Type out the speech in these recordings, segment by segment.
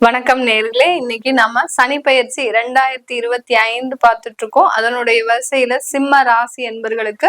வணக்கம் நேர்களே. இன்னைக்கு நம்ம சனி பயிற்சி இரண்டாயிரத்தி இருபத்தி ஐந்து பார்த்துட்டு இருக்கோம் அதனுடைய வரிசையில சிம்ம ராசி என்பர்களுக்கு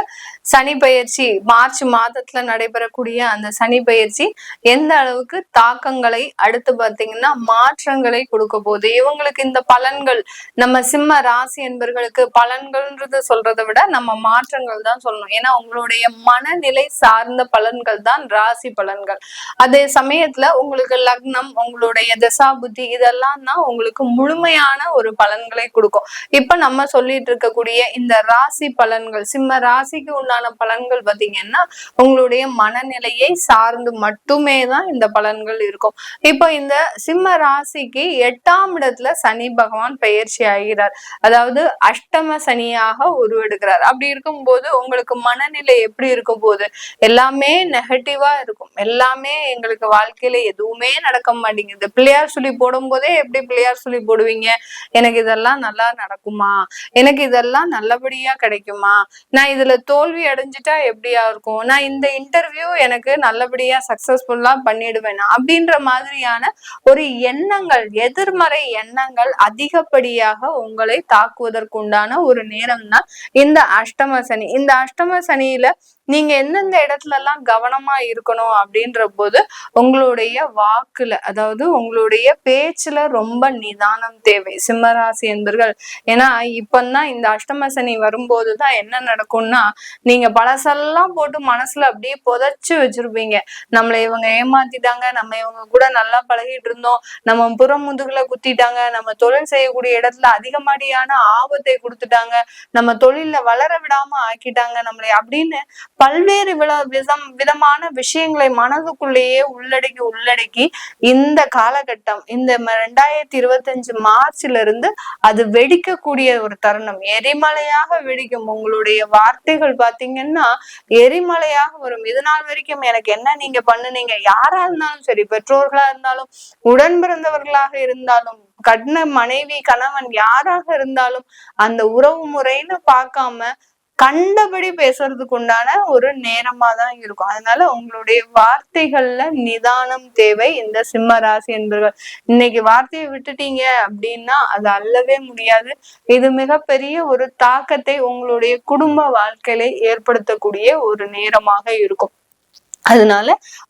சனி பயிற்சி மார்ச் மாதத்துல நடைபெறக்கூடிய அந்த சனி பயிற்சி எந்த அளவுக்கு தாக்கங்களை அடுத்து பார்த்தீங்கன்னா மாற்றங்களை கொடுக்க போகுது? இவங்களுக்கு இந்த பலன்கள் நம்ம சிம்ம ராசி என்பர்களுக்கு பலன்கள்ன்றது சொல்றதை விட நம்ம மாற்றங்கள் தான் சொல்லணும். ஏன்னா உங்களுடைய மனநிலை சார்ந்த பலன்கள் தான் ராசி பலன்கள். அதே சமயத்துல உங்களுக்கு லக்னம் உங்களுடைய திசா புத்தி இதெல்லாம் தான் உங்களுக்கு முழுமையான ஒரு பலன்களை கொடுக்கும். இப்ப நம்ம சொல்லிட்டு இருக்கக்கூடிய இந்த ராசி பலன்கள் சிம்ம ராசிக்கு உண்டான பலன்கள் பாத்தீங்கன்னா உங்களுடைய மனநிலையை சார்ந்து மட்டுமே தான் இந்த பலன்கள் இருக்கும். இப்போ இந்த சிம்ம ராசிக்கு எட்டாம் இடத்துல சனி பகவான் பயிற்சி ஆகிறார். அதாவது அஷ்டம சனியாக உருவெடுக்கிறார். அப்படி இருக்கும்போது உங்களுக்கு மனநிலை எப்படி இருக்கும் போது? எல்லாமே நெகட்டிவா இருக்கும். எல்லாமே எங்களுக்கு வாழ்க்கையில எதுவுமே நடக்க மாட்டேங்குது. பிள்ளையார் சொல்லி சொல்லி போடும்போதே எப்படி பிள்ளையார் சொல்லி போடுவீங்க? எனக்கு இதெல்லாம் நல்லா நடக்குமா? எனக்கு இதெல்லாம் நல்லபடியா கிடைக்குமா? நான் இதுல தோல்வி அடைஞ்சிட்டா எப்படியா இருக்கும்? நான் இந்த இன்டர்வியூ எனக்கு நல்லபடியா சக்சஸ்ஃபுல்லா பண்ணிடுவேனா? அப்படின்ற மாதிரியான ஒரு எண்ணங்கள் எதிர்மறை எண்ணங்கள் அதிகப்படியாக உங்களை தாக்குவதற்குண்டான ஒரு நேரம் தான் இந்த அஷ்டம சனி. இந்த அஷ்டம சனியில நீங்க எந்தெந்த இடத்துல எல்லாம் கவனமா இருக்கணும் அப்படின்ற போது உங்களுடைய வாக்குல அதாவது உங்களுடைய பேச்சுல ரொம்ப நிதானம் தேவை. சிம்மராசி என்பர்கள். ஏன்னா இப்பந்தான் இந்த அஷ்டம சனி வரும்போதுதான் என்ன நடக்கும்னா நீங்க பழசெல்லாம் போட்டு மனசுல அப்படியே புதைச்சு வச்சிருப்பீங்க. நம்மளை இவங்க ஏமாத்திட்டாங்க நம்ம இவங்க கூட நல்லா பழகிட்டு இருந்தோம் நம்ம புறம் முதுகுல குத்திட்டாங்க நம்ம தொழில் செய்யக்கூடிய இடத்துல அதிகமாடியான ஆபத்தை கொடுத்துட்டாங்க நம்ம தொழில வளர விடாம ஆக்கிட்டாங்க நம்மளை அப்படின்னு பல்வேறு வித விதம் விதமான விஷயங்களை மனதுக்குள்ளேயே உள்ளடக்கி உள்ளடக்கி இந்த காலகட்டம் இந்த ரெண்டாயிரத்தி இருபத்தஞ்சு மார்ச்ல இருந்து அது வெடிக்கக்கூடிய ஒரு தருணம். எரிமலையாக வெடிக்கும் உங்களுடைய வார்த்தைகள் பாத்தீங்கன்னா எரிமலையாக வரும். இது நாள் வரைக்கும் எனக்கு என்ன நீங்க பண்ணுனீங்க? யாரா இருந்தாலும் சரி பெற்றோர்களா இருந்தாலும் உடன் பிறந்தவர்களாக இருந்தாலும் கட்ன மனைவி கணவன் யாராக இருந்தாலும் அந்த உறவு முறைன்னு பார்க்காம கண்டபடி பேசுறதுக்கு உண்டான ஒரு நேரமா தான் இருக்கும். அதனால உங்களுடைய வார்த்தைகள்ல நிதானம் தேவை. இந்த சிம்ம ராசி என்பர்கள் இன்னைக்கு வார்த்தையை விட்டுட்டீங்க அப்படின்னா அது அல்லவே முடியாது. இது மிகப்பெரிய ஒரு தாக்கத்தை உங்களுடைய குடும்ப வாழ்க்கையில ஏற்படுத்தக்கூடிய ஒரு நேரமாக இருக்கும். அதனால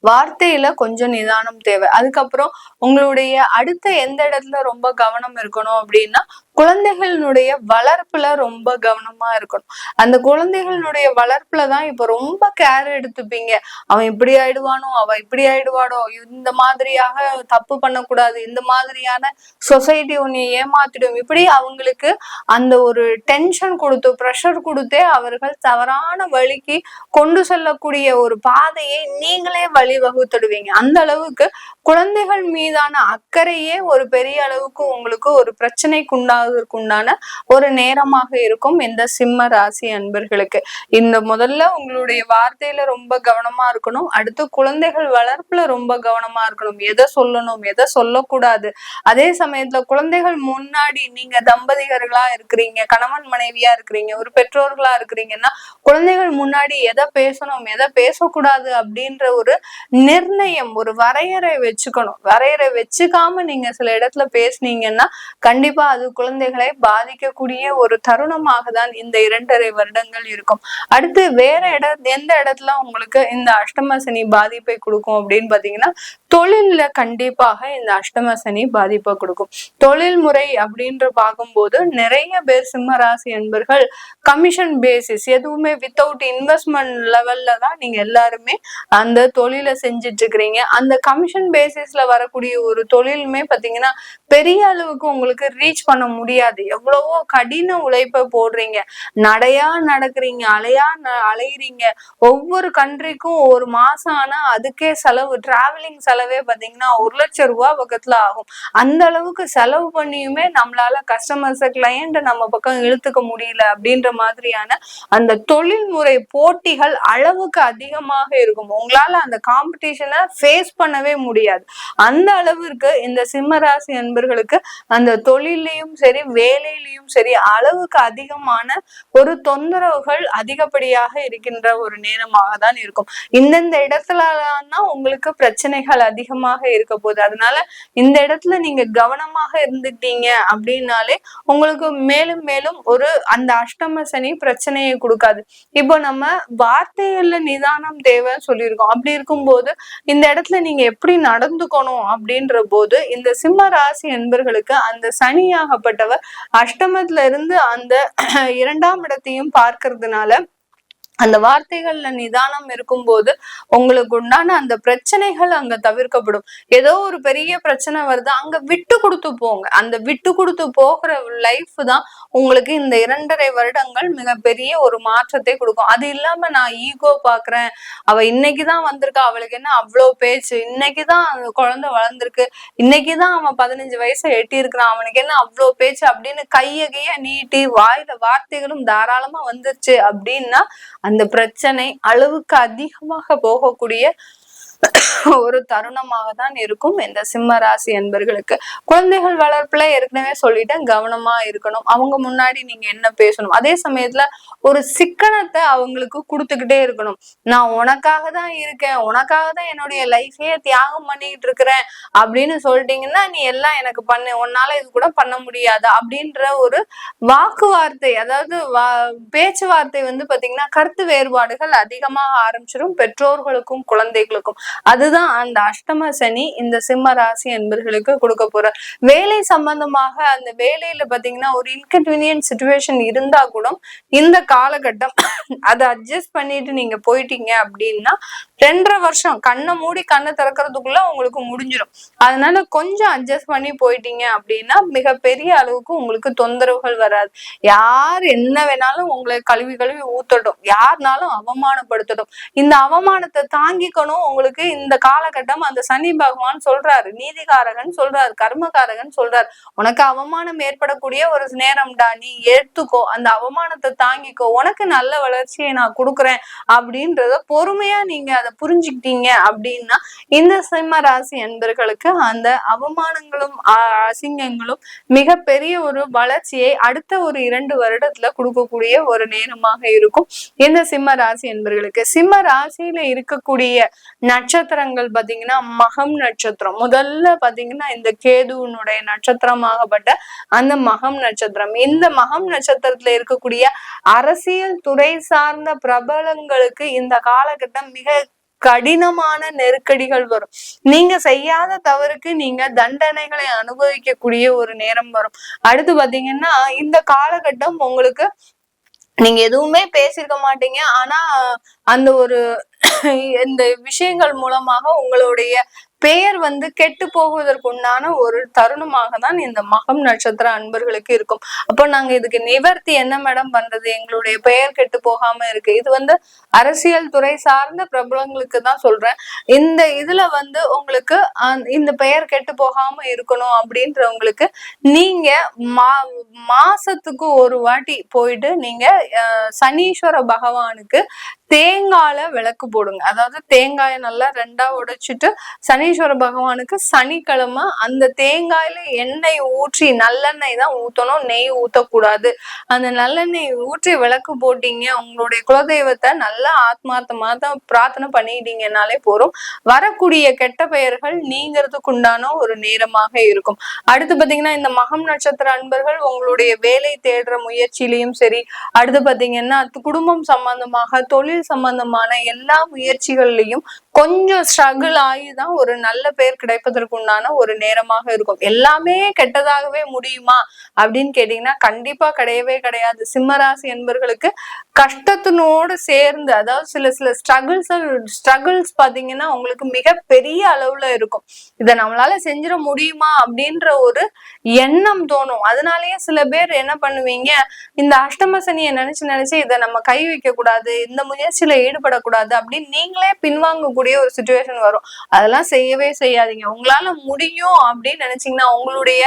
வார்த்தையில கொஞ்சம் நிதானம் தேவை. அதுக்கப்புறம் உங்களுடைய அடுத்த எந்த இடத்துல ரொம்ப கவனம் இருக்கணும் அப்படின்னா குழந்தைகளினுடைய வளர்ப்புல ரொம்ப கவனமா இருக்கணும். அந்த குழந்தைகளுடைய வளர்ப்புல தான் இப்ப ரொம்ப கேர் எடுத்துப்பீங்க. அவன் இப்படி ஆயிடுவானோ அவ இப்படி ஆயிடுவானோ இந்த மாதிரியாக தப்பு பண்ணக்கூடாது இந்த மாதிரியான சொசைட்டி உன்னை ஏமாத்திடும். இப்படி அவங்களுக்கு அந்த ஒரு டென்ஷன் கொடுத்து ப்ரெஷர் கொடுத்தே அவர்கள் தவறான வழிக்கு கொண்டு செல்லக்கூடிய ஒரு பாதையை நீங்களே வழி வகுத்துடுவீங்க அந்த அளவுக்கு குழந்தைகள் மீதான அக்கறையே ஒரு பெரிய அளவுக்கு உங்களுக்கு ஒரு பிரச்சனைக்கு உண்டாகும் உண்டாவதற்கு உண்டான ஒரு நேரமாக இருக்கும் இந்த சிம்ம ராசி அன்பர்களுக்கு. இந்த முதல்ல உங்களுடைய வார்த்தையில ரொம்ப கவனமா இருக்கணும். அடுத்து குழந்தைகள் வளர்ப்புல ரொம்ப கவனமா இருக்கணும். எதை சொல்லணும் எதை சொல்லக்கூடாது. அதே சமயத்துல குழந்தைகள் முன்னாடி நீங்க தம்பதிகர்களா இருக்கிறீங்க கணவன் மனைவியா இருக்கிறீங்க ஒரு பெற்றோர்களா இருக்கிறீங்கன்னா குழந்தைகள் முன்னாடி எதை பேசணும் எதை பேசக்கூடாது அப்படின்ற ஒரு நிர்ணயம் ஒரு வரையறை வச்சுக்கணும். வரையறை வச்சுக்காம நீங்க சில இடத்துல பேசுனீங்கன்னா கண்டிப்பா அது குழந்தை குழந்தைகளை பாதிக்கக்கூடிய ஒரு தருணமாக தான் இந்த இரண்டரை வருடங்கள் இருக்கும். அடுத்து வேற இட எந்த இடத்துல உங்களுக்கு இந்த அஷ்டம சனி பாதிப்பை கொடுக்கும் அப்படின்னு பாத்தீங்கன்னா தொழில்ல கண்டிப்பாக இந்த அஷ்டம சனி பாதிப்பை கொடுக்கும். தொழில் முறை அப்படின்ற பார்க்கும்போது நிறைய பேர் சிம்மராசி என்பர்கள் கமிஷன் பேசிஸ் எதுவுமே வித்தவுட் இன்வெஸ்ட்மெண்ட் லெவல்ல தான் நீங்க எல்லாருமே அந்த தொழிலை செஞ்சுட்டு இருக்கிறீங்க. அந்த கமிஷன் பேசிஸ்ல வரக்கூடிய ஒரு தொழிலுமே பாத்தீங்கன்னா பெரிய அளவுக்கு உங்களுக்கு ரீச் பண்ண முடியாது. எவ்வளவோ கடின உழைப்பை போடுறீங்க. நடையா நடக்கிறீங்க அலையா அலையிறீங்க. ஒவ்வொரு கண்ட்ரிக்கும் ஒரு மாசம் ஆனா அதுக்கே செலவு. டிராவலிங் செலவே பாத்தீங்கன்னா ஒரு லட்சம் ரூபாய் பக்கத்துல ஆகும். அந்த அளவுக்கு செலவு பண்ணியுமே நம்மளால கஸ்டமர்ஸ கிளையண்ட் நம்ம பக்கம் இழுத்துக்க முடியல அப்படின்ற மாதிரியான அந்த தொழில்முறை போட்டிகள் அளவுக்கு அதிகமாக இருக்கும். உங்களால அந்த காம்படிஷனை ஃபேஸ் பண்ணவே முடியாது. அந்த அளவிற்கு இந்த சிம்மராசி அன்பர்களுக்கு அந்த தொழிலையும் சரி சரி வேலையிலையும் சரி அளவுக்கு அதிகமான ஒரு தொந்தரவுகள் அதிகப்படியாக இருக்கின்ற ஒரு நேரமாக தான் இருக்கும். இந்தந்த இடத்துலதான் உங்களுக்கு பிரச்சனைகள் அதிகமாக இருக்க போகுது. அதனால இந்த இடத்துல நீங்க கவனமாக இருந்துட்டீங்க அப்படின்னாலே உங்களுக்கு மேலும் மேலும் ஒரு அந்த அஷ்டம சனி பிரச்சனையை கொடுக்காது. இப்போ நம்ம வார்த்தைகள்ல நிதானம் தேவை சொல்லியிருக்கோம். அப்படி இருக்கும்போது இந்த இடத்துல நீங்க எப்படி நடந்துக்கணும் அப்படின்ற போது இந்த சிம்ம ராசி என்பர்களுக்கு அந்த சனியாகப்பட்டவர் அஷ்டமத்துல இருந்து அந்த இரண்டாம் இடத்தையும் பார்க்கறதுனால அந்த வார்த்தைகள்ல நிதானம் இருக்கும்போது உங்களுக்கு உண்டான அந்த பிரச்சனைகள் அங்க தவிர்க்கப்படும். ஏதோ ஒரு பெரிய பிரச்சனை வருது அங்க விட்டு கொடுத்து போங்க. அந்த விட்டு கொடுத்து போகிற லைஃப் தான் உங்களுக்கு இந்த இரண்டரை வருடங்கள் மிகப்பெரிய ஒரு மாற்றத்தை கொடுக்கும். அது இல்லாம நான் ஈகோ பாக்குறேன். அவ இன்னைக்குதான் வந்திருக்கா. அவளுக்கு என்ன அவ்வளவு பேச்சு? இன்னைக்குதான் அந்த குழந்தை வளர்ந்துருக்கு. இன்னைக்குதான் அவன் பதினஞ்சு வயசை எட்டி இருக்கிறான் அவனுக்கு என்ன அவ்வளவு பேச்சு? அப்படின்னு கைய கைய நீட்டி வாயில வார்த்தைகளும் தாராளமா வந்துருச்சு அப்படின்னா அந்த பிரச்சனை அளவுக்கு அதிகமாக போகக்கூடிய ஒரு தருணமாக தான் இருக்கும் இந்த சிம்ம ராசி என்பர்களுக்கு குழந்தைகள் வளர்ப்புல ஏற்கனவே சொல்லிட்டேன் கவனமா இருக்கணும். அவங்க முன்னாடி நீங்க என்ன பேசணும்? அதே சமயத்துல ஒரு சிக்கனத்தை அவங்களுக்கு கொடுத்துக்கிட்டே இருக்கணும். நான் உனக்காக தான் இருக்கேன் உனக்காக தான் என்னுடைய லைஃபையே தியாகம் பண்ணிக்கிட்டு இருக்கிறேன் அப்படின்னு சொல்லிட்டீங்கன்னா நீ எல்லாம் எனக்கு பண்ணு உன்னால இது கூட பண்ண முடியாது அப்படின்ற ஒரு வாக்குவார்த்தை அதாவது வா பேச்சுவார்த்தை வந்து பாத்தீங்கன்னா கருத்து வேறுபாடுகள் அதிகமாக ஆரம்பிச்சிடும் பெற்றோர்களுக்கும் குழந்தைகளுக்கும். அதுதான் அந்த அஷ்டம சனி இந்த சிம்ம ராசி என்பர்களுக்கு கொடுக்க போற வேலை சம்பந்தமாக அந்த வேலையில பாத்தீங்கன்னா ஒரு இன்கன்வீனியன்ட் சுச்சுவேஷன் இருந்தா கூட இந்த காலகட்டம் அதை அட்ஜஸ்ட் பண்ணிட்டு நீங்க போயிட்டீங்க அப்படின்னா ரெண்டரை வருஷம் கண்ணை மூடி கண்ணை திறக்கிறதுக்குள்ள உங்களுக்கு முடிஞ்சிடும் அதனால கொஞ்சம் அட்ஜஸ்ட் பண்ணி போயிட்டீங்க அப்படின்னா மிகப்பெரிய அளவுக்கு உங்களுக்கு தொந்தரவுகள் வராது. யார் என்ன வேணாலும் உங்களை கழுவி கழுவி ஊத்தட்டும். யாருனாலும் அவமானப்படுத்தட்டும். இந்த அவமானத்தை தாங்கிக்கணும் உங்களுக்கு இந்த காலகட்டம் அந்த சனி பகவான் சொல்றாரு. நீதிகாரகன் சொல்றாரு. கர்மகாரகன் சொல்றாரு. உனக்கு அவமானம் ஏற்படக்கூடிய ஒரு நேரம்டா. நீ ஏத்துக்கோ. அந்த அவமானத்தை தாங்கிக்கோ. உனக்கு நல்ல வளர்ச்சியை நான் கொடுக்குறேன் அப்படின்றத பொறுமையா நீங்க அதை புரிஞ்சுக்கிட்டீங்க அப்படின்னா இந்த சிம்ம ராசி என்பர்களுக்கு அந்த அவமானங்களும் அசிங்கங்களும் மிகப்பெரிய ஒரு வளர்ச்சியை அடுத்த ஒரு இரண்டு வருடத்துல கொடுக்கக்கூடிய ஒரு நேரமாக இருக்கும். இந்த சிம்ம ராசி என்பர்களுக்கு சிம்ம ராசியில இருக்கக்கூடிய நட்சத்திரங்கள் பாத்தீங்கன்னா மகம் நட்சத்திரம். முதல்ல பாத்தீங்கன்னா இந்த கேதுவனுடைய நட்சத்திரமாகப்பட்ட அந்த மகம் நட்சத்திரம். இந்த மகம் நட்சத்திரத்துல இருக்கக்கூடிய அரசியல் துறை சார்ந்த பிரபலங்களுக்கு இந்த காலகட்டம் மிக கடினமான நெருக்கடிகள் வரும். நீங்க செய்யாத தவறுக்கு நீங்க தண்டனைகளை அனுபவிக்கக்கூடிய ஒரு நேரம் வரும். அடுத்து பாத்தீங்கன்னா இந்த காலகட்டம் உங்களுக்கு நீங்க எதுவுமே பேசியிருக்க மாட்டீங்க. ஆனா அந்த ஒரு இந்த விஷயங்கள் மூலமாக உங்களுடைய பெயர் வந்து கெட்டு போவதற்கு உண்டான ஒரு தருணமாக தான் இந்த மகம் நட்சத்திர அன்பர்களுக்கு இருக்கும். அப்போ நாங்க இதுக்கு நிவர்த்தி என்ன மேடம் பண்றது? எங்களுடைய பெயர் கெட்டு போகாம இருக்கு. இது வந்து அரசியல் துறை சார்ந்த பிரபலங்களுக்கு தான் சொல்றேன். இந்த இதுல வந்து உங்களுக்கு இந்த பெயர் கெட்டு போகாம இருக்கணும் அப்படின்றவங்களுக்கு நீங்க மா மாசத்துக்கு ஒரு வாட்டி போயிட்டு நீங்க சனீஸ்வர பகவானுக்கு தேங்காயில விளக்கு போடுங்க. அதாவது தேங்காயை நல்லா ரெண்டா உடைச்சிட்டு சனீஸ்வர பகவானுக்கு சனிக்கிழமை அந்த தேங்காயில எண்ணெய் ஊற்றி நல்லெண்ணெய் தான் ஊத்தணும். நெய் ஊத்தக்கூடாது. அந்த நல்லெண்ணெய் ஊற்றி விளக்கு போட்டீங்க. உங்களுடைய குலதெய்வத்தை நல்லா ஆத்மார்த்தமாக தான் பிரார்த்தனை பண்ணிட்டீங்கனாலே போறோம் வரக்கூடிய கெட்ட பெயர்கள் நீங்கிறதுக்கு உண்டான ஒரு நேரமாக இருக்கும். அடுத்து பாத்தீங்கன்னா இந்த மகம் நட்சத்திர அன்பர்கள் உங்களுடைய வேலை தேடுற முயற்சியிலையும் சரி அடுத்து பாத்தீங்கன்னா குடும்பம் சம்பந்தமாக தொழில் தொழில் சம்பந்தமான எல்லா முயற்சிகள்லையும் கொஞ்சம் ஸ்ட்ரகிள் ஆகிதான் ஒரு நல்ல பேர் கிடைப்பதற்கு உண்டான ஒரு நேரமாக இருக்கும். எல்லாமே கெட்டதாகவே முடியுமா அப்படின்னு கேட்டீங்கன்னா கண்டிப்பா கிடையவே கிடையாது. சிம்மராசி என்பர்களுக்கு கஷ்டத்தினோடு சேர்ந்து அதாவது சில சில ஸ்ட்ரகிள்ஸ் ஸ்ட்ரகிள்ஸ் பாத்தீங்கன்னா உங்களுக்கு மிக பெரிய அளவுல இருக்கும். இதை நம்மளால செஞ்சிட முடியுமா அப்படின்ற ஒரு எண்ணம் தோணும். அதனாலயே சில பேர் என்ன பண்ணுவீங்க இந்த அஷ்டம சனியை நினைச்சு நினைச்சு இதை நம்ம கை வைக்க கூடாது இந்த முயற்சியில ஈடுபடக்கூடாது அப்படின்னு நீங்களே பின்வாங்க கூடிய ஒரு சுச்சுவேஷன் வரும். அதெல்லாம் செய்யவே செய்யாதீங்க. உங்களால முடியும் அப்படின்னு நினைச்சீங்கன்னா உங்களுடைய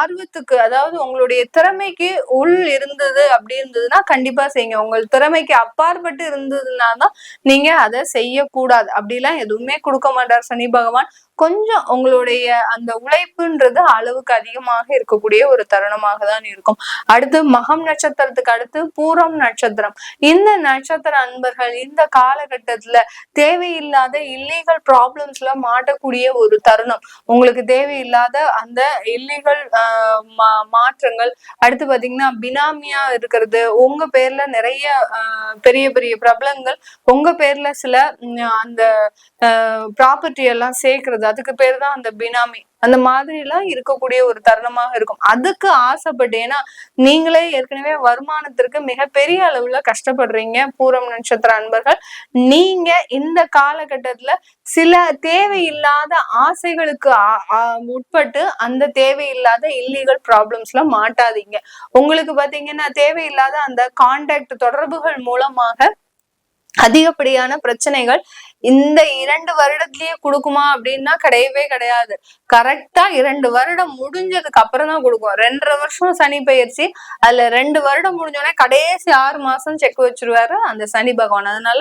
ஆர்வத்துக்கு அதாவது உங்களுடைய திறமைக்கு உள் இருந்தது அப்படி இருந்ததுன்னா கண்டிப்பா செய்யுங்க. உங்கள் திறமைக்கு அப்பாற்பட்டு இருந்ததுன்னா தான் நீங்க அதை செய்யக்கூடாது. அப்படிலாம் எதுவுமே கொடுக்க மாட்டார் சனி பகவான். கொஞ்சம் உங்களுடைய அந்த உழைப்புன்றது அளவுக்கு அதிகமாக இருக்கக்கூடிய ஒரு தருணமாக தான் இருக்கும். அடுத்து மகம் நட்சத்திரத்துக்கு அடுத்து பூரம் நட்சத்திரம். இந்த நட்சத்திர அன்பர்கள் இந்த காலகட்டத்துல தேவையில்லாத இல்லீகல் ப்ராப்ளம்ஸ்ல மாட்டக்கூடிய ஒரு தருணம். உங்களுக்கு தேவையில்லாத அந்த இல்லீகல் மாற்றங்கள். அடுத்து பாத்தீங்கன்னா பினாமியா இருக்கிறது. உங்க பேர்ல நிறைய பெரிய பெரிய பிரபலங்கள். உங்க பேர்ல சில அந்த ப்ராப்பர்ட்டி எல்லாம் சேர்க்கறது அதுக்கு பேர் தான் அந்த பினாமி. அந்த மாதிரி எல்லாம் இருக்கக்கூடிய ஒரு தருணமாக இருக்கும். அதுக்கு ஆசைப்பட்டு ஏன்னா நீங்களே ஏற்கனவே வருமானத்திற்கு மிகப்பெரிய அளவுல கஷ்டப்படுறீங்க பூரம் நட்சத்திர அன்பர்கள். நீங்க இந்த காலகட்டத்துல சில தேவையில்லாத ஆசைகளுக்கு உட்பட்டு அந்த தேவையில்லாத இல்லீகல் ப்ராப்ளம்ஸ்ல மாட்டாதீங்க. உங்களுக்கு பாத்தீங்கன்னா தேவையில்லாத அந்த கான்டாக்ட் தொடர்புகள் மூலமாக அதிகப்படியான பிரச்சனைகள் இந்த இரண்டு வருடத்திலேயே கொடுக்குமா அப்படின்னா கிடையவே கிடையாது. கரெக்டா இரண்டு வருடம் முடிஞ்சதுக்கு அப்புறம் தான் கொடுக்கும். ரெண்டரை வருஷம் சனி பயிற்சி அதுல ரெண்டு வருடம் முடிஞ்சோடனே கடைசி ஆறு மாசம் செக் வச்சிருவாரு அந்த சனி பகவான். அதனால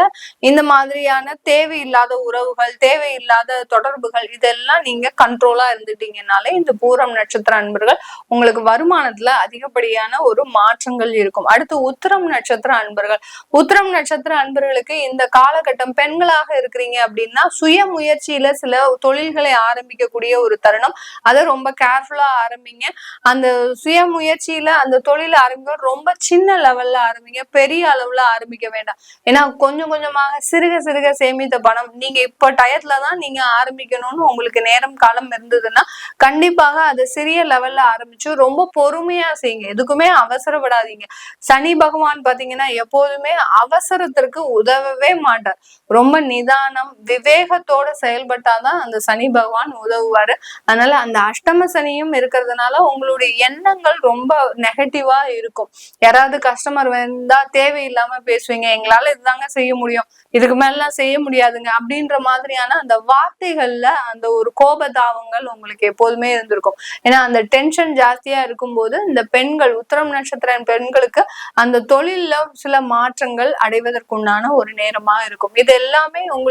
இந்த மாதிரியான தேவையில்லாத உறவுகள் தேவையில்லாத தொடர்புகள் இதெல்லாம் நீங்க கண்ட்ரோலா இருந்துட்டீங்கனாலே இந்த பூரம் நட்சத்திர அன்பர்கள் உங்களுக்கு வருமானத்துல அதிகப்படியான ஒரு மாற்றங்கள் இருக்கும். அடுத்து உத்திரம் நட்சத்திர அன்பர்கள். உத்திரம் நட்சத்திர அன்பர்களுக்கு இந்த காலகட்டம் பெண்களாக இருக்க இருக்கிறீங்க அப்படின்னா சுய முயற்சியில சில தொழில்களை ஆரம்பிக்கக்கூடிய ஒரு தருணம். அதை ரொம்ப கேர்ஃபுல்லா ஆரம்பிங்க. அந்த சுய முயற்சியில அந்த தொழில ஆரம்பிக்க ரொம்ப சின்ன லெவல்ல ஆரம்பிங்க. பெரிய அளவுல ஆரம்பிக்க வேண்டாம். ஏன்னா கொஞ்சம் கொஞ்சமாக சிறுக சிறுக சேமித்த பணம். நீங்க இப்ப டயத்துலதான் நீங்க ஆரம்பிக்கணும்னு உங்களுக்கு நேரம் காலம் இருந்ததுன்னா கண்டிப்பாக அதை சிறிய லெவல்ல ஆரம்பிச்சு ரொம்ப பொறுமையா செய்யுங்க. எதுக்குமே அவசரப்படாதீங்க. சனி பகவான் பாத்தீங்கன்னா எப்போதுமே அவசரத்திற்கு உதவவே மாட்டார். ரொம்ப நிதா நிதானம் விவேகத்தோட செயல்பட்டாதான் அந்த சனி பகவான் உதவுவாரு. அதனால அந்த அஷ்டம சனியும் இருக்கிறதுனால உங்களுடைய எண்ணங்கள் ரொம்ப நெகட்டிவா இருக்கும். யாராவது கஸ்டமர் வந்தா தேவையில்லாம பேசுவீங்க. எங்களால இதுதாங்க செய்ய முடியும். இதுக்கு மேலாம் செய்ய முடியாதுங்க. அப்படின்ற மாதிரியான அந்த வார்த்தைகள்ல அந்த ஒரு கோபதாவங்கள் உங்களுக்கு எப்போதுமே இருந்திருக்கும். ஏன்னா அந்த டென்ஷன் ஜாஸ்தியா இருக்கும்போது இந்த பெண்கள் உத்தரம் நட்சத்திர பெண்களுக்கு அந்த தொழில்ல சில மாற்றங்கள் அடைவதற்குண்டான ஒரு நேரமா இருக்கும். இது எல்லாமே உங்களுக்கு